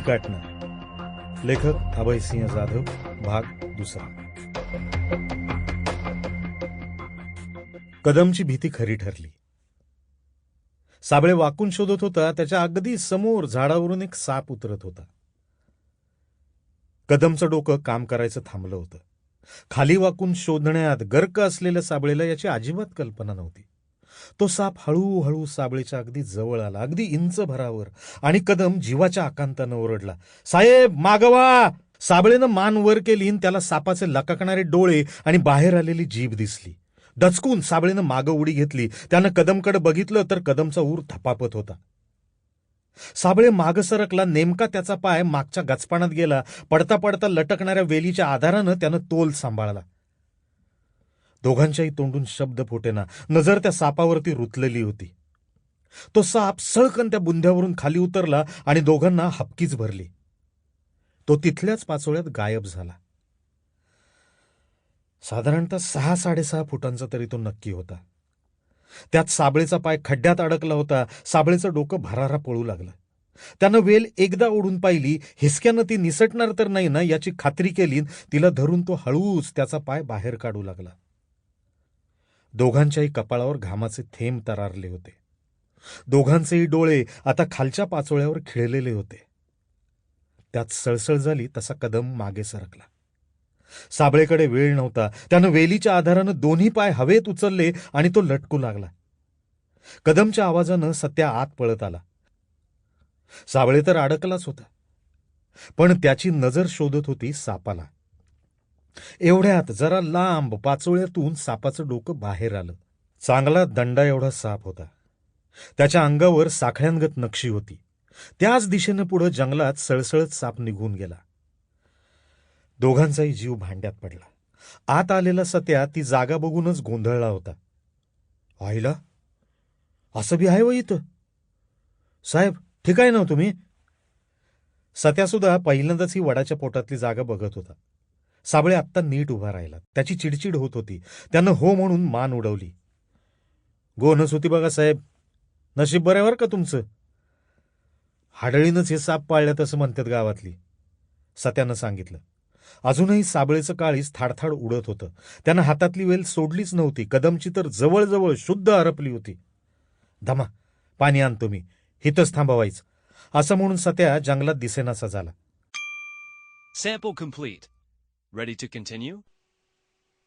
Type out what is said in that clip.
काटणं लेखक अभयसिंह जाधव भाग दुसरा. कदमची भीती खरी ठरली. साबळे वाकून शोधत होता त्याच्या अगदी समोर झाडावरून एक साप उतरत होता. कदमचं डोकं काम करायचं थांबलं होतं. खाली वाकून शोधण्यात गर्क असलेल्या साबळेला याची अजिबात कल्पना नव्हती. तो साप हळूहळू साबळेच्या अगदी जवळ आला अगदी इंच भरावर. आणि कदम जीवाच्या आकांतानं ओरडला साहेब मागवा! साबळेनं मान वर केली आणि त्याला सापाचे लकाकणारे डोळे आणि बाहेर आलेली जीभ दिसली. दचकून साबळेनं मागं उडी घेतली. त्यानं कदमकडे बघितलं तर कदमचा ऊर थपापत होता. साबळे माग सरकला नेमका त्याचा पाय मागच्या गचपानात गेला. पडता पडता लटकणाऱ्या वेलीच्या आधारानं त्यानं तोल सांभाळला. दोघांच्याही तोंडून शब्द फुटेना. नजर त्या सापावरती रुतलेली होती. तो साप सळकन त्या बुंध्यावरून खाली उतरला आणि दोघांना हपकीच भरली. तो तिथल्याच पाचोळ्यात गायब झाला. साधारणतः सहा साडेसहा फुटांचा तरी तो नक्की होता. त्यात साबळेचा पाय खड्ड्यात अडकला होता. साबळेचं डोकं भरारा पळू लागलं. त्यानं वेल एकदा ओढून पाहिली. हिसक्यानं ती निसटणार तर नाही ना याची खात्री केली. तिला धरून तो हळूच त्याचा पाय बाहेर काढू लागला. दोघांच्याही कपाळावर घामाचे थेंब तरारले होते. दोघांचेही डोळे आता खालच्या पाचोळ्यावर खिळलेले होते. त्यात सळसळ झाली तसा कदम मागे सरकला. साबळेकडे वेळ नव्हता. त्यानं वेलीच्या आधारानं दोन्ही पाय हवेत उचलले आणि तो लटकू लागला. कदमच्या आवाजानं सत्या आत पळत आला. साबळे तर अडकलाच होता. पण त्याची नजर शोधत होती सापाला. एवढ्यात जरा लांब पाचोळ्यातून सापाचं डोकं बाहेर आलं. चांगला दंडा एवढा साप होता. त्याच्या अंगावर साखळ्यांगत नक्षी होती. त्याच दिशेनं पुढं जंगलात सळसळत साप निघून गेला. दोघांचाही जीव भांड्यात पडला. आत आलेला सत्या ती जागा बघूनच गोंधळला होता. आईला? असं बी आहे व इथं? साहेब ठीक आहे ना हो तुम्ही? सत्यासुद्धा पहिल्यांदाच ही वडाच्या पोटातली जागा बघत होता. साबळे आत्ता नीट उभा राहिला. त्याची चिडचिड होत होती. त्यानं हो म्हणून मान उडवली. गोनस होती बघा साहेब. नशीब बऱ्यावर का तुमचं? हाडळीनंच हे साप पाळल्यात असं म्हणतात गावातली. सत्यानं सांगितलं. अजूनही साबळेचं काळीच थाडथाड उडत होतं. त्यानं हातातली वेल सोडलीच नव्हती. कदमची तर जवळजवळ शुद्ध हरपली होती. धमा पाणी आणतो मी हिथंच थांबवायचं. असं म्हणून सत्या जंगलात दिसेनासा झाला. Sample complete. Ready to continue?